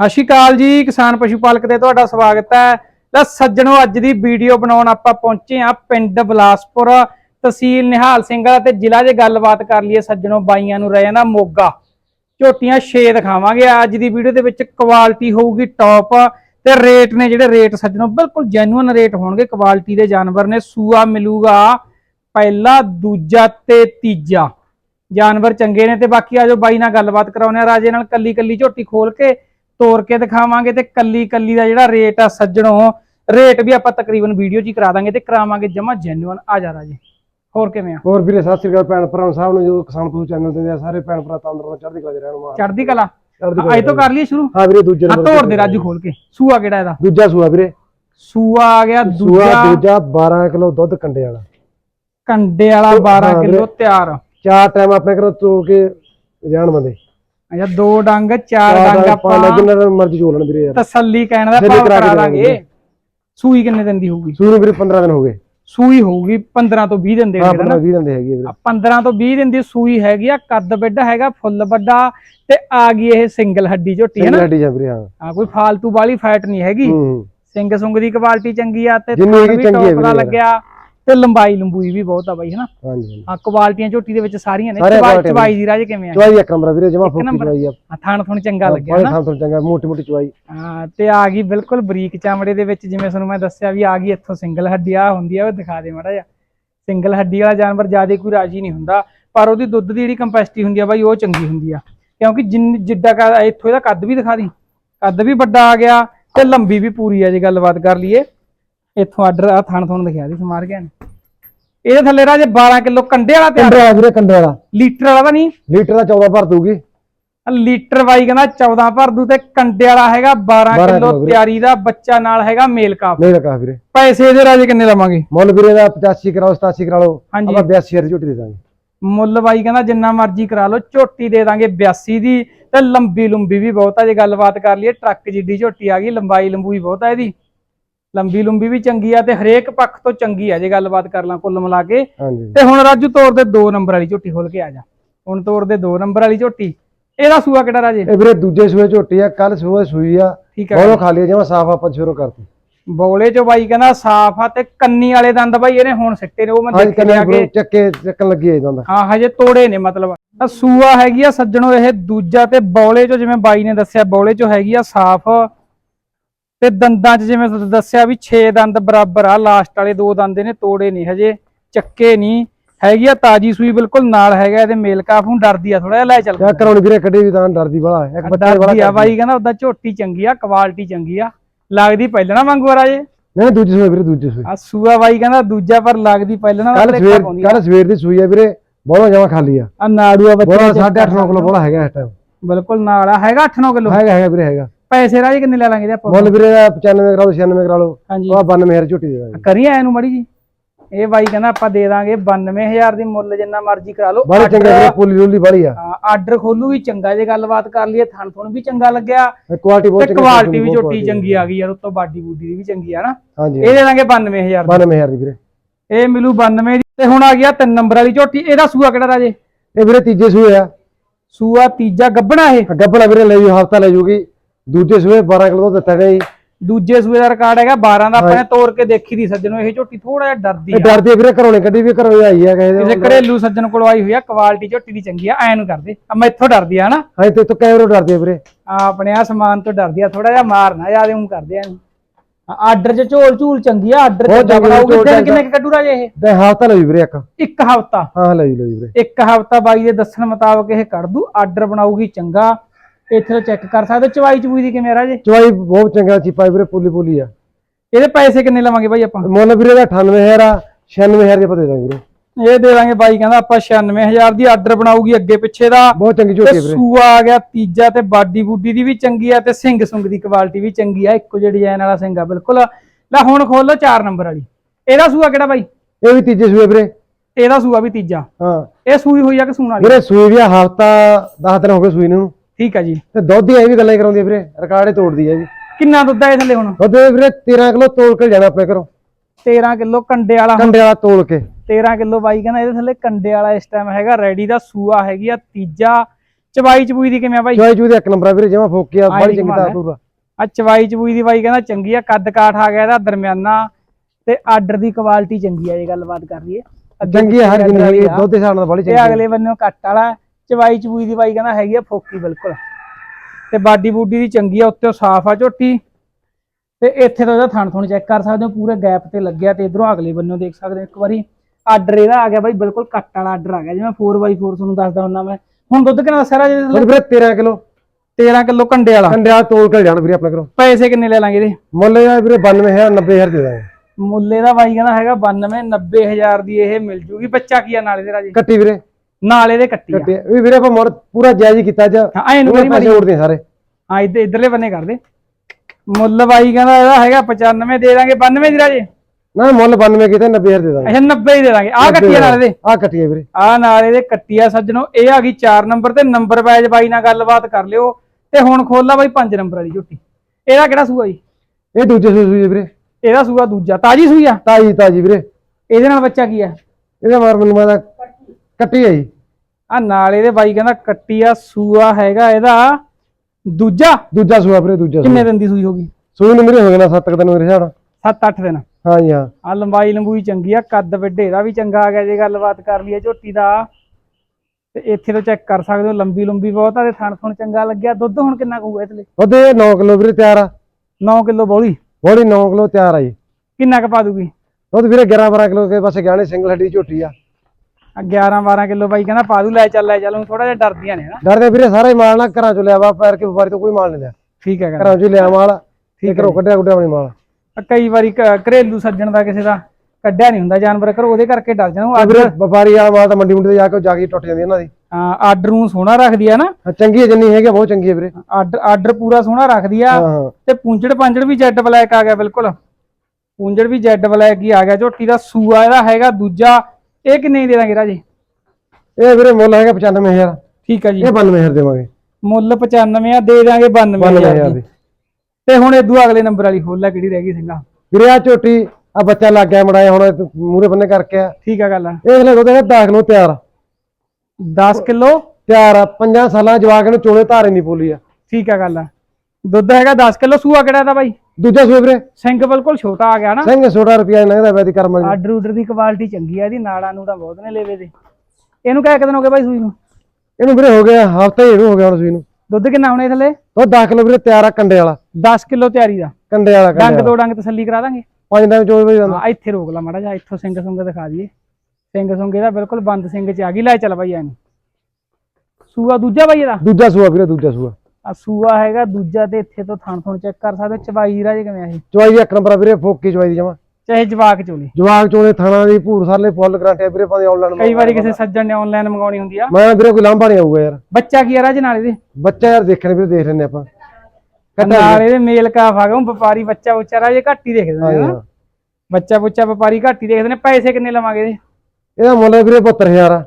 ਸਤਿ ਸ਼੍ਰੀ ਅਕਾਲ ਜੀ, ਕਿਸਾਨ ਪਸ਼ੂ ਪਾਲਕ ਤੇ ਤੁਹਾਡਾ ਸਵਾਗਤ ਹੈ। ਤਾਂ ਸੱਜਣੋ, ਅੱਜ ਦੀ ਵੀਡੀਓ ਬਣਾਉਣ ਆਪਾਂ ਪਹੁੰਚੇ ਆ ਪਿੰਡ ਬਲਾਸਪੁਰ, ਤਹਿਸੀਲ ਨਿਹਾਲ ਸਿੰਘ ਵਾਲਾ ਤੇ ਜ਼ਿਲ੍ਹਾ ਜੇ ਗੱਲਬਾਤ ਕਰ ਲਈਏ ਸੱਜਣੋ, ਬਾਈਆਂ ਨੂੰ ਰਹਿ ਜਾਂਦਾ ਮੋਗਾ। ਝੋਟੀਆਂ 6 ਦਿਖਾਵਾਂਗੇ। ਅੱਜ ਦੀ ਵੀਡੀਓ ਦੇ ਵਿੱਚ ਕੁਆਲਿਟੀ ਹੋਊਗੀ ਟੌਪ ਤੇ ਰੇਟ ਨੇ ਜਿਹੜੇ ਰੇਟ ਸੱਜਣੋ, ਬਿਲਕੁਲ ਜੈਨੂਇਨ ਰੇਟ ਹੋਣਗੇ। ਕੁਆਲਿਟੀ ਦੇ ਜਾਨਵਰ ਨੇ, ਸੂਆ ਮਿਲੂਗਾ ਪਹਿਲਾ, ਦੂਜਾ ਤੇ ਤੀਜਾ। ਜਾਨਵਰ ਚੰਗੇ ਨੇ ਤੇ ਬਾਕੀ ਆਜੋ ਬਾਈ ਨਾਲ ਗੱਲਬਾਤ ਕਰਾਉਨੇ ਆ ਰਾਜੇ ਨਾਲ ਕੱਲੀ ਕੱਲੀ ਝੋਟੀ ਖੋਲ ਕੇ ਤੋੜ ਕੇ ਦਿਖਾਵਾਂਗੇ ਤੇ ਕੱਲੀ ਕੱਲੀ ਦਾ ਜਿਹੜਾ ਰੇਟ ਆ ਸੱਜਣੋ ਰੇਟ ਵੀ ਆਪਾਂ ਤਕਰੀਬਨ ਵੀਡੀਓ 'ਚ ਹੀ ਕਰਾ ਦਾਂਗੇ ਤੇ ਕਰਾਵਾਂਗੇ ਜਮਾ ਜੈਨੂਇਨ ਆ ਜਾ ਰਾਜੇ। ਹੋਰ ਕਿਵੇਂ ਆ? ਹੋਰ ਵੀਰੇ ਸਤਿ ਸ੍ਰੀ ਅਕਾਲ ਭੈਣ ਭਰਾਵਾਂ ਸਾਹਿਬ ਨੂੰ ਜੋ ਕਿਸਾਨ ਪਸ਼ੂ ਚੈਨਲ ਤੇ ਆ ਸਾਰੇ ਭੈਣ ਭਰਾ ਤੰਦਰੁਸਤ ਚੜ੍ਹਦੀ ਕਲਾ ਚ ਰਹਿਣ ਮਾਰ ਚੜ੍ਹਦੀ ਕਲਾ? ਅੱਜ ਤੋਂ ਕਰ ਲਈਏ ਸ਼ੁਰੂ? ਹਾਂ ਵੀਰੇ ਦੂਜੇ ਆ ਨੰਬਰ ਤੋੜ ਦੇ ਰਾਜੂ ਖੋਲ ਕੇ। ਸੂਆ ਕਿਹੜਾ ਇਹਦਾ? ਦੂਜਾ ਸੂਆ ਵੀਰੇ। ਸੂਆ ਆ ਗਿਆ ਸੂਆ ਦੂਜਾ ਦੂਜਾ 12 ਕਿਲੋ ਦੁੱਧ ਕੰਡੇ ਵਾਲਾ। ਕੰਡੇ ਵਾਲਾ 12 ਹਾਂ ਕਿਲੋ। ਤਿਆਰ। ਚਾਰ ਟਾਈਮ ਆਪਣੇ ਘਰੋਂ ਤੋੜ ਕੇ ਜਾਣ ਬੰਦੇ। ਅੱਛਾ ਦੋ ਡੰਗ ਚਾਰ ਡੰਗ ਆਪਾਂ ਜਿੰਨਾ ਮਰਜ਼ੀ ਚੋਲਣ ਵੀਰੇ ਯਾਰ। ਤਸੱਲੀ ਕਹਿਣ ਦਾ ਭਾਵ ਕਰਾ। ਦਾਂਗੇ। ਸੂਈ ਕਿੰਨੇ ਦਿਨ ਦੀ ਹੋਊਗੀ? ਸੂਈ ਨੂੰ ਵੀਰੇ 15 ਦਿਨ ਹੋ ਗਏ। ਸੂਈ ਹੋਊਗੀ 15 ਤੋਂ 20 ਦਿਨ ਦੇ ਹਾਂ ਜਿਹੜਾ 15 ਨਾ। 20 ਦਿਨ ਦੇ ਹੈਗੇ ਵੀਰੇ। 15 ਤੋਂ 20 ਦਿਨ ਦੀ ਸੂਈ ਹੈਗੀ ਆ ਕੱਦ ਵੱਡਾ ਹੈਗਾ ਫੁੱਲ ਵੱਡਾ ਤੇ ਆ ਗਈ ਇਹ ਸਿੰਗਲ ਹੱਡੀ ਝੋਟੀ ਹੈ ਨਾ? ਹੱਡੀ ਜਾ ਵੀਰੇ ਹਾਂ। ਆ ਕੋਈ ਫਾਲਤੂ ਵਾਲੀ ਫੈਟ ਨਹੀਂ ਹੈਗੀ। ਹੂੰ ਸਿੰਗ ਸੁੰਗ ਦੀ ਕੁਆਲਿਟੀ ਚੰਗੀ ਆ ਤੇ ਜਿੰਨੀ ਹੈਗੀ ਵੀ ਚੰਗੀ ਹੈ। ਲੱਗਿਆ। ਤੇ ਲੰਬਾਈ ਲੰਬੂਈ ਵੀ ਬਹੁਤ ਆ ਬਾਈ ਹਨਾ? ਹਾਂਜੀ ਹਾਂਜੀ। ਆ ਕੁਆਲਿਟੀਆਂ ਝੋਟੀ ਦੇ ਵਿੱਚ ਸਾਰੀਆਂ ਨੇ। ਸਾਰੀਆਂ ਚਵਾਈ ਚਵਾਈ ਦੀ ਰਾਜ ਕਿਵੇਂ ਆ? ਚੁਆਈ ਇੱਕ ਨੰਬਰ ਵੀਰੇ ਜਮਾ ਫੋਕੀ। ਚੁਆਈ ਆ। ਆ ਥਣ ਥਣ ਚੰਗਾ ਲੱਗਿਆ ਬੜੇ ਨਾ ਥਾਂ ਤੋਂ ਚੰਗਾ ਮੋਟੀ ਮੋਟੀ ਚੁਆਈ ਹਾਂ ਤੇ ਆ ਗਈ ਬਿਲਕੁਲ ਬਰੀਕ ਚਮੜੇ ਦੇ ਵਿੱਚ ਜਿਵੇਂ ਤੁਹਾਨੂੰ ਮੈਂ ਦੱਸਿਆ ਵੀ ਆ ਗਈ ਇੱਥੋਂ ਸਿੰਗਲ ਹੱਡੀ ਆ ਹੁੰਦੀ ਆ ਉਹ ਦਿਖਾ ਦੇ ਮਾੜਾ ਜਿਹਾ। ਸਿੰਗਲ ਹੱਡੀ ਵਾਲਾ ਜਾਨਵਰ ਜ਼ਿਆਦਾ ਕੋਈ ਰਾਜੀ ਨਹੀਂ ਹੁੰਦਾ ਪਰ ਉਹਦੀ ਦੁੱਧ ਦੀ ਜਿਹੜੀ ਕੰਪੈਸਿਟੀ ਹੁੰਦੀ ਆ ਬਾਈ ਉਹ ਚੰਗੀ ਹੁੰਦੀ ਆ। ਕਿਉਂਕਿ ਜਿੰਨ ਜਿੱਡਾ ਕਾ ਇੱਥੋਂ ਇਹਦਾ ਕੱਦ ਵੀ ਦਿਖਾ ਦੀ। ਕੱਦ ਵੀ ਵੱਡਾ ਆ ਗਿਆ ਤੇ ਲੰਬੀ ਵੀ ਪੂਰੀ ਆ ਜੇ ਗੱਲਬਾਤ ਕਰ ਲਈਏ। ਇੱਥੋਂ ਆਰਡਰ ਆ ਥਣ ਥਣ ਦਿਖਿਆ ਦੀ ਸਮਾਰ ਗਿਆ ਨੇ। ਇਹਦੇ ਥੱਲੇ ਰਾਜੇ 12 ਕਿਲੋ ਕੰਡੇ ਵਾਲਾ ਤੇ ਕੰਡੇ ਵਾਲਾ ਵੀਰੇ ਕੰਡੇ ਵਾਲਾ। ਲੀਟਰ ਵਾਲਾ ਤਾਂ ਨਹੀਂ? ਲੀਟਰ ਦਾ 14 ਭਰ ਦੂਗੀ ਲੀਟਰ ਬਾਈ ਕਹਿੰਦਾ 14 ਭਰ ਦੂ ਤੇ ਕੰਡੇ ਵਾਲਾ ਹੈਗਾ 12 12 ਕਿਲੋ। ਤਿਆਰੀ ਦਾ ਬੱਚਾ ਨਾਲ ਹੈਗਾ ਮੇਲ ਕਾਫ। ਨਹੀਂ ਲੱਗਾ ਵੀਰੇ। ਪੈਸੇ ਇਹਦੇ ਰਾਜੇ ਕਿੰਨੇ ਲਵਾਂਗੇ ਮੁੱਲ ਵੀਰੇ ਦਾ 85 ਕਰਾਓ 87 ਕਰਾ ਲਓ। ਆਪਾਂ 82 ਹਜ਼ਾਰ ਦੀ ਝੋਟੀ ਦੇ ਦਾਂਗੇ। ਮੁੱਲ ਬਾਈ ਕਹਿੰਦਾ ਜਿੰਨਾ ਮਰਜ਼ੀ ਕਰਾ ਲਓ ਝੋਟੀ ਦੇ ਦਾਂਗੇ 82 ਦੀ ਤੇ ਲੰਬੀ ਲੰਬੀ ਵੀ ਬਹੁਤ ਆ ਜੇ ਗੱਲਬਾਤ ਕਰ ਲਈਏ ਟਰੱਕ ਜਿੱਡੀ ਝੋਟੀ ਆ ਗਈ ਲੰਬਾਈ ਲੰਬੂਈ ਬਹੁਤ ਆ ਇਹਦੀ। ਲੰਬੀ ਲੰਬੀ ਵੀ ਚੰਗੀ ਆ ਤੇ ਹਰੇਕ ਪੱਖ ਤੋਂ ਚੰਗੀ ਆ ਜੇ ਗੱਲਬਾਤ ਕਰ ਲਾਂ ਕੁੱਲ ਮਿਲਾ ਕੇ। ਹਾਂਜੀ। ਤੇ ਹੁਣ ਰਾਜੂ ਤੋਰ ਦੇ 2 ਨੰਬਰ ਵਾਲੀ ਝੋਟੀ ਖੋਲ ਕੇ ਆ ਜਾ। ਹੁਣ ਤੋਰ ਦੇ 2 ਨੰਬਰ ਵਾਲੀ ਝੋਟੀ। ਇਹਦਾ ਸੂਆ ਕਿਹੜਾ ਰਾਜੇ? ਇਹ ਵੀਰੇ ਦੂਜੇ ਸੂਏ ਝੋਟੀ ਆ ਕੱਲ ਸੂਏ ਸੂਈ ਆ। ਠੀਕ ਆ ਬਹੁਤ ਖਾਲੀ ਜਿਵੇਂ ਸਾਫ਼ ਆਪਾਂ ਸ਼ੁਰੂ ਕਰਤੀ। ਬੋਲੇ ਚ ਬਾਈ ਕਹਿੰਦਾ ਸਾਫ਼ ਆ ਤੇ ਕੰਨੀ ਵਾਲੇ ਦੰਦ ਬਾਈ ਇਹਨੇ ਹੁਣ ਸਿੱਟੇ ਨੇ ਉਹ ਮੈਂ ਦੇਖ ਕੇ ਕੇ ਚੱਕੇ ਚੱਕਣ ਲੱਗੀ ਜਾਂਦਾ ਦਾ ਹਾਂ ਹਜੇ ਤੋੜੇ ਨੇ ਮਤਲਬ। ਤਾਂ ਸੂਆ ਹੈਗੀ ਆ ਸੱਜਣੋ ਇਹ ਦੂਜਾ ਤੇ ਬੌਲੇ ਚੋਂ ਜਿਵੇਂ ਬਾਈ ਨੇ ਦੱਸਿਆ ਬੌਲੇ ਚੋਂ ਹੈਗੀ ਆ ਸਾਫ਼। ਤੇ ਦੰਦਾਂ 'ਚ ਜਿਵੇਂ ਤੁਹਾਨੂੰ ਦੱਸਿਆ ਵੀ 6 ਦੰਦ ਬਰਾਬਰ ਆ ਲਾਸਟ ਵਾਲੇ ਦੋ ਦੰਦ ਨੇ ਤੋੜੇ ਨਹੀਂ ਹਜੇ ਚੱਕੇ ਨਹੀਂ। ਹੈਗੀ ਆ ਤਾਜੀ ਸੂਈ ਬਿਲਕੁਲ ਨਾਲ ਹੈਗਾ ਇਹਦੇ ਮੇਲ ਕਾਫ ਨੂੰ ਡਰਦੀ ਆ ਥੋੜਾ ਜਿਹਾ ਲੈ ਚੱਲ। ਕਿਆ ਕਰਾਉਣੀ ਵੀਰੇ ਕੱਢੀ ਵੀ ਤਾਂ ਡਰਦੀ ਬੜਾ ਇੱਕ ਬੱਚੇ ਡਰਦੀ ਆ ਬਾਈ ਕਹਿੰਦਾ ਉਹਦਾ ਝੋਟੀ ਚੰਗੀ ਆ ਕੁਆਲਿਟੀ ਚੰਗੀ ਆ ਲੱਗਦੀ ਪਹਿਲਣਾ ਵਾਂਗੂ ਆ ਰਾਜੇ। ਨਹੀਂ ਦੂਜੇ ਸੂਏ ਵੀਰੇ ਦੂਜੇ ਸੂਏ ਆ ਸੂਆ ਬਾਈ ਕਹਿੰਦਾ ਦੂਜਾ ਪਰ ਲੱਗਦੀ ਪਹਿਲਣਾ ਕੱਲ ਸਵੇਰ ਕੱਲ ਸਵੇਰ ਦੀ ਸੂਈ ਆ ਵੀਰੇ ਬਹੁਤ ਜਮਾ ਖਾਲੀ ਆ। ਆ ਨਾੜੂਆ ਬੱਚੇ ਬੋਲਾ check 8.5 ਕਰ ਕਿਲੋ ਬੋਲਾ ਹੈਗਾ ਇਸ ਟਾਈਮ ਬਿਲਕੁਲ ਨਾਲ ਆ ਹੈਗਾ 8-9 ਕਿਲੋ। ਹੈਗਾ ਹੈਗਾ ਵੀਰੇ ਹੈਗਾ। ਪੈਸੇ ਰਾਜੇ ਕਿੰਨੇ ਲੈ ਲਾਂਗੇ ਇਹਦੇ ਆਪਾਂ? ਮੁੱਲ ਵੀਰੇ ਦਾ 95 ਕਰਾ ਲਓ 96 ਕਰਾ ਲਓ। ਹਾਂਜੀ। ਉਹ 92 ਹਜ਼ਾਰ ਝੋਟੀ ਦੇ ਦਾਂਗੇ ਕਰੀਏ ਇਹਨੂੰ ਮੜੀ ਜੀ। ਇਹ ਬਾਈ ਕਹਿੰਦਾ ਆਪਾਂ ਦੇ ਦਾਂਗੇ 92000 ਦੀ ਮੁੱਲ ਜਿੰਨਾ ਮਰਜ਼ੀ ਕਰਾ ਲਓ। ਬੜੀ ਚੰਗਾ ਵੀਰੇ ਪੁਲੀ ਰੁਲੀ ਬੜੀ ਆ। ਆਰਡਰ ਖੋਲੂ ਵੀ ਚੰਗਾ ਜੇ ਗੱਲਬਾਤ ਕਰ ਲਈਏ ਥਣ ਥਣ ਵੀ ਚੰਗਾ ਲੱਗਿਆ। ਕੁਆਲਿਟੀ ਬਹੁਤ ਚੰਗੀ ਕੁਆਲਿਟੀ ਵੀ ਝੋਟੀ ਚੰਗੀ ਆ। ਗਈ ਯਾਰ ਉਤੋਂ ਬਾਡੀ ਬੂਡੀ ਦੀ ਵੀ ਚੰਗੀ ਆ ਨਾ। ਇਹ ਦੇ ਦਾਂਗੇ 92000 ਦੀ। 92 ਹਜ਼ਾਰ ਦੀ ਵੀਰੇ। ਇਹ ਮਿਲੂ 92 ਦੀ। ਤੇ ਹੁਣ ਆ ਗਿਆ ਤਿੰਨ ਨੰਬਰ ਵਾਲੀ ਝੋਟੀ। ਇਹਦਾ ਸੂਆ ਕਿਹੜਾ ਰਾਜੇ? ਇਹ ਵੀਰੇ ਤੀਜੇ ਸੂਏ ਆ। ਸੂਆ ਤੀਜਾ ਗੱਬਣਾ ਇਹ। ਗੱਬਲਾ ਵੀਰੇ ਲੈ ਜੂ ਹਫਤਾ ਲੈ ਜੂਗੀ ਦੂਜੇ ਸੂਏ 12 ਕਿਲੋ ਦੁੱਧ ਦਿੱਤਾ ਗਿਆ ਜੀ। ਦੂਜੇ ਸੂਏ ਦਾ ਰਿਕਾਰਡ ਹੈਗਾ 12 ਦਾ ਆਪਾਂ ਨੇ ਤੋੜ ਕੇ ਦੇਖੀ ਦੀ ਸੱਜਣੋ ਇਹ ਝੋਟੀ ਥੋੜਾ ਜਿਹਾ ਡਰਦੀ ਆ। ਡਰਦੀ ਵੀਰੇ ਘਰੋਂ ਕੱਢੀ ਵੀ ਘਰੋਂ ਆਈ ਆ ਕਹੇ ਕਿਸੇ ਘਰੇਲੂ ਸੱਜਣ ਕੋਲ ਆਈ ਹੋਈ ਆ ਕੁਆਲਿਟੀ ਝੋਟੀ ਦੀ ਚੰਗੀ ਆ ਐ ਨੂੰ ਕਰਦੇ। ਆ ਮੈਥੋਂ ਡਰਦੀ ਆ ਨਾ ਹਾਂ ਤੇ ਤੂੰ ਕੈਮਰੋ ਡਰਦੀ ਆ ਵੀਰੇ। ਆ ਆਪਣੇ ਆ ਸਮਾਨ ਤੋਂ ਡਰਦੀ ਆ ਥੋੜਾ ਜਿਹਾ ਮਾਰਨਾ ਜ਼ਿਆਦਾ ਉਂ ਕਰਦੇ ਆ। ਆਰਡਰ ਚ ਝੋਲ ਝੂਲ ਚੰਗੀ ਆ ਆਰਡਰ ਚ ਝੋਲ ਦਿਨ। ਕਿੰਨੇ ਕੱਢੂ ਰਾਜੇ ਇਹ? ਤੇ ਹਫਤਾ ਲੈ ਜੂ ਵੀਰੇ ਇੱਕ। ਇੱਕ ਹਫਤਾ। ਹਾਂ ਲੈ ਜੂ ਲੈ ਜੂ ਵੀਰੇ। ਇੱਕ ਹਫਤਾ ਬਾਈ ਦੇ ਦੱਸਣ ਮੁਤਾਬਕ ਇਹ ਕੱਢ ਦੂ ਆਰਡਰ ਬਣਾਉਗੀ ਚੰਗਾ। ਇੱਥੇ ਚੈੱਕ ਕਰ ਸਕਦੇ ਚਵਾਈ ਚਬੂਈ ਦੀ ਕਿਵੇਂ ਆ ਰਾਜੇ? ਚਵਾਈ ਬਹੁਤ ਚੰਗਾ ਚੀਪਾ ਵੀਰੇ ਪੁਲੀ ਪੁਲੀ ਆ। ਇਹਦੇ ਪੈਸੇ ਕਿੰਨੇ ਲਵਾਂਗੇ ਬਾਈ ਆਪਾਂ? ਮੁੱਲ ਵੀਰੇ ਦਾ 98000 ਆ 96000 ਦੇ ਪਤੇ ਦਾਂਗੇ ਵੀਰੇ। ਇਹ ਦੇ ਦਾਂਗੇ ਬਾਈ ਕਹਿੰਦਾ ਆਪਾਂ 96000 ਦੀ ਆਰਡਰ ਬਣਾਉਗੀ ਅੱਗੇ ਪਿੱਛੇ ਦਾ। ਬਹੁਤ ਚੰਗੀ ਤੇ ਝੋਟੀ ਆ ਵੀਰੇ। ਸੂਆ ਆ ਗਿਆ ਤੀਜਾ ਤੇ ਬਾਡੀ ਬੂਡੀ ਦੀ ਵੀ ਚੰਗੀ ਆ ਤੇ ਸਿੰਘ ਸੁੰਗ ਦੀ ਕੁਆਲਿਟੀ ਵੀ ਚੰਗੀ ਆ। ਇੱਕੋ ਜਿਹੇ ਡਿਜ਼ਾਈਨ ਵਾਲਾ ਸਿੰਘ ਆ ਬਿਲਕੁਲ। ਲੈ ਹੁਣ ਖੋਲੋ 4 ਨੰਬਰ ਵਾਲੀ। ਇਹਦਾ ਸੂਆ ਕਿਹੜਾ ਬਾਈ? ਇਹ ਵੀ ਤੀਜੇ ਸੂਏ ਵੀਰੇ। ਇਹਦਾ ਸੂਆ ਵੀ ਤੀਜਾ। ਹਾਂ। ਇਹ ਸੂਈ ਹੋਈ ਆ ਕਿ ਸੂਣ ਵਾਲੀ? ਵੀਰੇ ਸੂਈ ਵੀ ਹਫਤਾ 10 ਦਿਨ ਹੋ ਗਏ ਸੂਈ ਨੂੰ। ਠੀਕ ਆ ਜੀ। ਤੇ ਦੁੱਧ ਦੀ ਇਹ ਵੀ ਗੱਲਾਂ ਹੀ ਕਰਾਉਂਦੀ ਆ ਵੀਰੇ ਰਿਕਾਰਡ ਹੀ ਤੋੜਦੀ ਇਹ ਵੀ। ਕਿੰਨਾ ਦੁੱਧ ਆ ਇਹ ਥੱਲੇ ਹੁਣ? ਦੁੱਧ ਵੀਰੇ 13 ਕਿਲੋ ਤੋਲ ਕੇ ਜਾਣਾ ਆਪਣੇ ਘਰੋਂ। 13 ਕਿਲੋ ਕੰਡੇ ਵਾਲਾ ਕੰਡੇ ਵਾਲਾ ਤੋਲ ਕੇ। 13 ਕਿਲੋ ਬਾਈ ਕਹਿੰਦਾ ਇਹਦੇ ਥੱਲੇ ਕੰਡੇ ਵਾਲਾ ਇਸ ਟਾਈਮ ਹੈਗਾ ਰੈਡੀ ਦਾ ਸੂਆ ਹੈਗੀ ਆ ਤੀਜਾ ਚਵਾਈ ਚਬੂਈ ਦੀ ਕਿਵੇਂ ਆ ਬਾਈ? ਚੋਈ ਚੂਈ ਦੇ ਇੱਕ ਨੰਬਰ ਆ ਵੀਰੇ ਜਿਵੇਂ ਫੋਕਿਆ ਬੜੀ ਜੀ ਚੰਗੀ ਤਾਂ। ਪੂਰਾ ਆ। ਚਵਾਈ ਚਬੂਈ ਦੀ ਬਾਈ ਕਹਿੰਦਾ ਚੰਗੀ ਆ ਕੱਦ ਕਾਠ ਆ ਗਿਆ ਇਹਦਾ ਦਰਮਿਆਨਾ ਤੇ ਆਰਡਰ ਦੀ ਕੁਆਲਿਟੀ ਚੰਗੀ ਆ ਇਹ ਗੱਲਬਾਤ ਕਰ ਲਈਏ। ਚੰਗੀ ਆ ਹਰ ਪਿੱਛੇ ਜਿੰਨੀ ਹੈਗੀ ਆ। ਦੁੱਧ ਦੇ ਨਾਲ ਬੜੀ ਚੰਗੀ ਆ। ਅਗਲੇ ਬੰਨੇੋਂ ਕੱਟ ਵਾਲਾ। ਚਵਾਈ ਚਬੂਈ ਦੀ ਬਾਈ ਕਹਿੰਦਾ ਹੈਗੀ ਆ ਫੋਕੀ ਬਿਲਕੁਲ। ਤੇ ਬਾਡੀ ਬੂਡੀ ਦੀ ਚੰਗੀ ਆ ਉੱਤੇ ਸਾਫ਼ ਆ ਝੋਟੀ। ਤੇ ਇੱਥੇ ਤੋਂ ਇਹਦਾ ਥਣ ਥਣ ਚੈੱਕ ਕਰ ਸਕਦੇ ਹੋ ਪੂਰੇ ਗੈਪ ਤੇ ਲੱਗਿਆ ਤੇ ਇਧਰੋਂ ਅਗਲੇ ਬੰਨੋਂ ਦੇਖ ਸਕਦੇ ਹੋ ਇੱਕ ਵਾਰੀ। ਆਰਡਰ ਇਹਦਾ ਆ ਗਿਆ ਬਾਈ ਬਿਲਕੁਲ ਕੱਟ ਵਾਲਾ ਆਰਡਰ ਆ ਗਿਆ। ਜਿਵੇਂ 4x4 ਤੁਹਾਨੂੰ ਦੱਸਦਾ ਹੁੰਦਾ ਮੈਂ। ਹੁਣ ਦੁੱਧ ਕਿੰਨਾ ਰਾਜੇ ਦੁੱਧ ਵੀਰੇ 13 ਕਿਲੋ। 13 ਕਿਲੋ ਕੰਡੇ ਵਾਲਾ। ਕੰਡਿਆ ਤੋਲ ਕੇ ਜਾਣ ਵੀਰੇ ਆਪਣੇ ਘਰੋਂ। ਪੈਸੇ ਕਿੰਨੇ ਲੈ ਲਾਂਗੇ ਇਹਦੇ? ਮੁੱਲ ਇਹ ਵੀਰੇ 92000 90000 ਦੇ ਦਾਂਗੇ। ਮੁੱਲੇ ਦਾ ਬਾਈ ਕਹਿੰਦਾ ਹੈਗਾ 92 90000 ਦੀ ਇਹ ਮਿਲ ਜੂਗੀ। ਬੱਚਾ ਕੀ ਆ ਨਾਲੇ ਦੇ ਰਾਜੇ? ਕੱਟੀ ਵੀਰੇ। ਨਾਲੇ ਦੇ ਕੱਟੀ ਆ। ਕੱਟੀ ਆ। ਵੀ ਵੀਰੇ ਆਪਾਂ ਪੂਰਾ ਜਾਇਜ਼ ਕੀਤਾ ਅੱਜ। ਹਾਂ ਐਂ ਨੂੰ ਕਰੀ ਪੈਸੇ ਉੜਦੇ ਸਾਰੇ। ਹਾਂ ਇੱਧਰ ਇਧਰਲੇ ਬੰਨੇ ਕਰ ਦੇ। ਮੁੱਲ ਬਾਈ ਕਹਿੰਦਾ ਇਹਦਾ ਹੈਗਾ 95 ਦੇ ਦਾਂਗੇ 92 ਦੀ ਰਾਜੇ ਨਾ ਮੁੱਲ 92 ਕੀਤੇ 90000 ਦੇ ਦਾਂਗੇ। ਅੱਛਾ 90 ਹੀ ਦੇ ਦਾਂਗੇ। ਆ ਨਾਲੇ ਦੇ। ਆ ਕੱਟੀ ਆ ਵੀਰੇ। ਆਹ ਨਾਲੇ ਦੇ ਕੱਟੀ ਆ ਸੱਜਣੋ ਇਹ ਆ ਗਈ 4 ਨੰਬਰ ਤੇ ਨੰਬਰ ਵਾਈਜ਼ ਬਾਈ ਨਾਲ ਗੱਲਬਾਤ ਕਰ ਲਿਓ। ਤੇ ਹੁਣ ਖੋਲਾ ਬਾਈ 5 ਨੰਬਰ ਵਾਲੀ ਝੋਟੀ। ਇਹਦਾ ਕਿਹੜਾ ਸੂਆ ਜੀ? ਇਹ ਦੂਜੇ ਸੂਈ ਆ ਵੀਰੇ। ਇਹਦਾ ਸੂਆ ਦੂਜਾ। ਤਾਜੀ ਸੂਈ ਆ? ਤਾਜੀ ਤਾਜੀ ਵੀਰੇ। ਇਹਦੇ ਨਾਲ ਬੱਚਾ ਕੀ ਆ? ਇਹਦਾ ਮਾਰ ਮੈਨੂੰ ਮਾਦਾ ਕੱਟੀ ਆ ਜੀ ਆ ਨਾਲੇ ਦੇ ਬਾਈ ਕਹਿੰਦਾ ਕੱਟੀ ਆ ਸੂਆ ਹੈਗਾ ਇਹਦਾ। ਦੂਜਾ? ਦੂਜਾ ਸੂਆ ਵੀਰੇ ਦੂਜਾ ਕਿੰਨੇ ਦਿਨ ਦੀ ਸੂਈ ਹੋਗੀ ਸੂਈ ਨੂੰ ਮੇਰੇ ਹੋ ਗਏ ਨਾ 7 ਦਿਨ ਮੇਰੇ ਹਿਸਾਬ ਨਾਲ 7-8 ਦਿਨ। ਹਾਂ ਜੀ ਹਾਂ। ਆ ਲੰਬਾਈ ਲੰਬੂਈ ਚੰਗੀ ਆ ਕੱਦ ਵੱਡੇ ਦਾ ਵੀ ਚੰਗਾ ਆ ਗਿਆ ਜੇ ਗੱਲਬਾਤ ਕਰ ਲਈਏ ਝੋਟੀ ਦਾ। ਤੇ ਇੱਥੇ ਤੋਂ ਚੈੱਕ ਕਰ ਸਕਦੇ ਹੋ ਲੰਬੀ ਲੰਬੀ ਬਹੁਤ ਆ ਤੇ ਥਣ ਥਣ ਚੰਗਾ ਲੱਗਿਆ। ਦੁੱਧ ਹੁਣ ਕਿੰਨਾ ਕਹੂਗਾ ਇਹਦੇ ਲਈ? ਉਹਦੇ 9 ਕਿਲੋ ਵੀਰੇ ਤਿਆਰ ਆ। 9 ਕਿਲੋ ਬੋਲੀ? ਬੋਲੀ 9 ਕਿਲੋ ਤਿਆਰ ਆ ਜੀ। ਕਿੰਨਾ ਕੁ ਪਾ ਦੂਗੀ? ਦੁੱਧ ਵੀਰੇ 11 12 ਕਿਲੋ ਕੇ ਬਸ ਗਿਆਣੇ ਸਿੰਗਲ ਹੱਡੀ ਝੋਟੀ ਆ। 11 12 ਕਿਲੋ ਬਾਈ ਕਹਿੰਦਾ ਪਾ ਦੂ ਲੈ ਚੱਲ ਲੈ ਚੱਲ ਹੁਣ ਥੋੜਾ ਜਿਹਾ ਡਰਦੀਆਂ ਨੇ ਨਾ ਡਰਦੇ ਵੀਰੇ ਸਾਰਾ ਹੀ ਮਾਲ ਨਾ ਘਰਾਂ ਚੋਂ ਲਿਆ ਵਾ ਪੈਰ ਕੇ ਵਪਾਰੀ ਤੋਂ ਕੋਈ ਮਾਲ ਨਹੀਂ ਲਿਆ। ਠੀਕ ਹੈ ਘਰਾਂ ਚੋਂ ਹੀ ਲਿਆ ਮਾਲ ਠੀਕ ਘਰੋਂ ਕੱਢਿਆ ਗੁੱਡਿਆ ਆਪਣੀ ਮਾਲ। ਆ ਕਈ ਵਾਰੀ ਘਰੇਲੂ ਸੱਜਣ ਦਾ ਕਿਸੇ ਦਾ ਕੱਢਿਆ ਨਹੀਂ ਹੁੰਦਾ ਜਾਨਵਰ ਕਰ ਉਹਦੇ ਕਰਕੇ ਡਰ ਜਾਂਦਾ। ਤੇ ਉਹ ਵੀਰੇ ਵਪਾਰੀ ਵਾਲਾ ਮਾਲ ਤਾਂ ਮੰਡੀ ਮੁੰਡੀ ਤੇ ਜਾ ਕੇ ਜਾ ਕੇ ਟੁੱਟ ਜਾਂਦੀ ਇਹਨਾਂ ਦੀ। ਆਰਡਰ ਨੂੰ ਸੋਹਣਾ ਰੱਖਦੀ ਆ ਨਾ। ਹਾਂ, ਚੰਗੀ ਹੈ ਜਿੰਨੀ ਹੈਗੀ ਬਹੁਤ ਚੰਗੀ ਹੈ ਵੀਰੇ। ਆਰਡਰ ਆਰਡਰ ਪੂਰਾ ਸੋਹਣਾ ਰੱਖਦੀ ਆ। ਹਾਂ ਹਾਂ। ਤੇ ਪੁੰਜੜ ਪੰਜੜ ਵੀ ਜੈਡ ਬਲੈਕ ਆ ਗਿਆ ਬਿਲਕੁਲ। ਪੁੰਜੜ ਵੀ ਜੈਡ ਬਲੈਕ ਹੀ ਆ ਗਿਆ ਝੋਟੀ ਦਾ ਸੂਆ ਇਹਦਾ ਹੈਗਾ ਦੂਜਾ। ਇਹ ਕਿੰਨੇ ਦੀ ਦੇ ਦਾਂਗੇ ਰਾਜੇ? ਇਹ ਵੀਰੇ ਮੁੱਲ ਹੈਗਾ 95000 ਠੀਕ ਆ ਜੀ। ਇਹ 92000 ਦੇਵਾਂਗੇ। ਮੁੱਲ 95 ਆ ਦੇ ਦਾਂਗੇ 92000 92000 ਦੀ। ਤੇ ਹੁਣ ਇਦੋਂ ਅਗਲੇ ਨੰਬਰ ਵਾਲੀ ਖੋਲ ਲੈ ਕਿਹੜੀ ਰਹਿ ਗਈ ਸਿੰਘਾ। ਵੀਰੇ ਆ ਝੋਟੀ ਆ ਬੱਚਾ ਲੱਗ ਗਿਆ ਮੜਾਇਆ ਹੁਣ ਮੂਰੇ ਬੰਨੇ ਕਰਕੇ ਆ। ਠੀਕ ਆ ਗੱਲ ਆ। ਇਹ ਲੈ ਦੁੱਧ ਹੈਗਾ 10 ਕਿਲੋ ਤਿਆਰ। ਆ। 10 ਕਿਲੋ? ਤਿਆਰ ਆ। 5 ਸਾਲਾਂ ਜਵਾਕ ਨੂੰ ਚੋਲੇ ਧਾਰੇ ਨਹੀਂ ਪੋਲੀ ਆ। ਠੀਕ ਆ ਗੱਲ ਆ। ਦੁੱਧ ਹੈਗਾ 10 ਕਿਲੋ ਸੂਆ ਕਿਹੜਾ ਦਾ ਬਾਈ? ਦੂਜਾ ਸੂਏ ਵੀਰੇ। ਸਿੰਘ ਬਿਲਕੁਲ ਛੋਟਾ ਆ ਗਿਆ ਨਾ। ਸਿੰਘ 16 ਰੁਪਿਆ ਲੰਘਦਾ ਵੈਦੀ ਕਰਮ ਜੀ ਆਰਡਰ ਉਡਰ ਦੀ ਕੁਆਲਿਟੀ ਚੰਗੀ ਆ ਇਹਦੀ ਨਾੜਾਂ ਨੂੜਾਂ ਬਹੁਤ ਨੇ ਲੇਵੇ ਦੇ। ਇਹਨੂੰ ਕਹਿ ਦਿਨ ਹੋ ਗਏ ਬਾਈ ਸੂਈ ਨੂੰ? ਇਹਨੂੰ ਵੀਰੇ ਹੋ ਗਿਆ ਹਫਤਾ ਹੀ ਇਹਨੂੰ ਹੋ ਗਿਆ ਹੁਣ ਸੂਈ ਨੂੰ। ਦੁੱਧ ਕਿੰਨਾ ਹੋਣੇ ਥੱਲੇ? ਉਹ 10 ਕਿਲੋ ਵੀਰੇ ਤਿਆਰ ਆ ਕੰਡੇ ਵਾਲਾ। 10 ਕਿਲੋ ਤਿਆਰੀ ਦਾ। ਕੰਡੇ ਵਾਲਾ ਡੰਗ ਕੰਡੇ ਦੋ ਡੰਗ ਤਸੱਲੀ ਕਰਾ ਦਾਂਗੇ। ਪੰਜ ਟਾਈਮ ਚੋਲ ਵਜੇ ਜਾਂਦਾ। ਹਾਂ ਇੱਥੇ ਰੋਕ ਲਾ ਮਾੜਾ ਜਿਹਾ ਇੱਥੋਂ ਸਿੰਘ ਸੁੰਗ ਦਿਖਾ ਦਈਏ। ਸਿੰਘ ਸੁੰਗ ਇਹਦਾ ਬਿਲਕੁਲ ਬੰਦ ਸਿੰਘ ਚ ਆ ਗਈ। ਲੈ ਚੱਲ ਬਾਈ ਐਨੂੰ ਸੂਆ ਦੂਜਾ ਬਾਈ ਇਹਦਾ? ਦੂਜਾ ਸੂਆ ਵੀਰੇ ਦੂਜਾ ਸੂਆ। ਆ ਸੂਆ ਹੈਗਾ ਦੂਜਾ ਤੇ ਇੱਥੇ ਤੋਂ ਥਣ ਥਣ ਚੈੱਕ ਕਰ ਸਕਦੇ ਦੀ ਰਾਜੇ ਕਿਵੇਂ ਆ ਇਹ? ਚਵਾਈ ਇੱਕ ਨੰਬਰ ਆ ਵੀਰੇ ਫੋਕੀ ਚਵਾਈ ਦੀ ਜਮਾ। ਚਾਹੇ ਜਵਾਕ ਚੋਲੇ ਜਵਾਕ ਚੋਲੇ ਥਾਣਾ ਦੀ ਭੂਰ ਸਾਲੇ ਫੁੱਲ ਗਰੰਟੀ ਵੀਰੇ ਪਾਦੇ ਆਨਲਾਈਨ ਕਈ ਵਾਰੀ ਕਿਸੇ ਸੱਜਣ ਨੇ ਆਨਲਾਈਨ ਮੰਗਾਉਣੀ ਹੁੰਦੀ ਆ। ਮੈਂ ਵੀਰੇ ਕੋਈ ਲਾਂਭਾ ਨਹੀਂ ਆਊਗਾ ਯਾਰ। ਬੱਚਾ ਕੀ ਆ ਰਾਜੇ ਨਾਲ ਇਹਦੇ? ਬੱਚਾ ਯਾਰ ਦੇਖਣੇ ਵੀਰੇ ਦੇਖ ਲੈਣੇ ਆਪਾਂ। ਨਾਲ ਇਹਦੇ ਮੇਲ ਕਾਫ ਆ ਗਿਆ ਵਪਾਰੀ ਬੱਚਾ ਬੁੱਚਾ ਰਾਜੇ ਘੱਟ ਹੀ ਦੇਖਦੇ ਨੇ। ਬੱਚਾ ਬੁੱਚਾ ਵਪਾਰੀ ਘੱਟ ਹੀ ਦੇਖਦੇ ਨੇ ਪੈਸੇ ਕਿੰਨੇ ਲਵਾਂਗੇ ਇਹਦੇ? ਇਹਦਾ ਮੁੱਲ ਵੀਰੇ 72000 ਆ।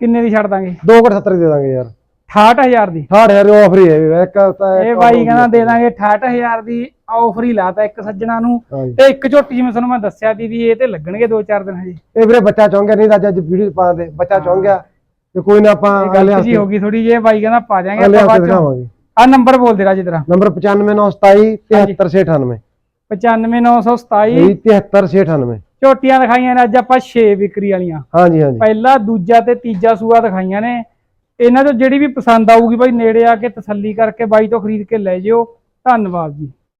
ਕਿੰਨੇ ਦੀ ਛੱਡ ਦਾਂਗੇ? 2 ਘਟ 70 ਦੇ ਦਾਂਗੇ ਯਾਰ। 68000 ਦੀ। 60000 ਦੀ ਆਫਰ ਹੀ ਹੈ ਵੀ ਇੱਕ ਤਾਂ ਇਹ ਬਾਈ ਕਹਿੰਦਾ ਦੇ ਦਾਂਗੇ 68000 ਦੀ ਆਫਰ ਹੀ ਲਾਤਾ ਇੱਕ ਸੱਜਣਾ ਨੂੰ। ਤੇ ਇੱਕ ਝੋਟੀ ਜਿਵੇਂ ਤੁਹਾਨੂੰ ਮੈਂ ਦੱਸਿਆ ਸੀ ਵੀ ਇਹ ਤੇ ਲੱਗਣਗੇ 2-4 ਦਿਨ ਹਜੇ। ਇਹ ਵੀਰੇ ਬੱਚਾ ਚਾਹੁੰਗਾ ਨਹੀਂ ਤਾਂ ਅੱਜ ਵੀਡੀਓ ਪਾ ਦੇ ਬੱਚਾ ਚਾਹੁੰਗਾ ਤੇ ਕੋਈ ਨਾ ਆਪਾਂ ਗਲਤ ਜੀ ਹੋ ਗਈ ਥੋੜੀ ਜਿਹੀ ਬਾਈ ਕਹਿੰਦਾ ਪਾ ਅਗਲੇ ਆਪਾਂ ਬਾਅਦ ਚੋਂ। ਆ ਨੰਬਰ ਬੋਲ ਦੇ ਰਾਜੇ ਤੇਰਾ। ਨੰਬਰ 95927 73998 95927 73698 ਝੋਟੀਆਂ ਦਿਖਾਈਆਂ ਨੇ ਅੱਜ ਆਪਾਂ 6 ਵਿਕਰੀ ਵਾਲੀਆਂ। ਹਾਂਜੀ ਹਾਂਜੀ। ਪਹਿਲਾ ਦੂਜਾ ਤੇ ਤੀਜਾ ਸੂਆ ਦਿਖਾਈਆਂ ਨੇ। ਇਹਨਾਂ ਤੋਂ ਜਿਹੜੀ ਵੀ ਪਸੰਦ ਆਊਗੀ ਬਾਈ ਨੇੜੇ ਆ ਕੇ ਤਸੱਲੀ ਕਰਕੇ ਬਾਈ ਤੋਂ ਖਰੀਦ ਕੇ ਲੈ ਜਿਓ। ਧੰਨਵਾਦ ਜੀ।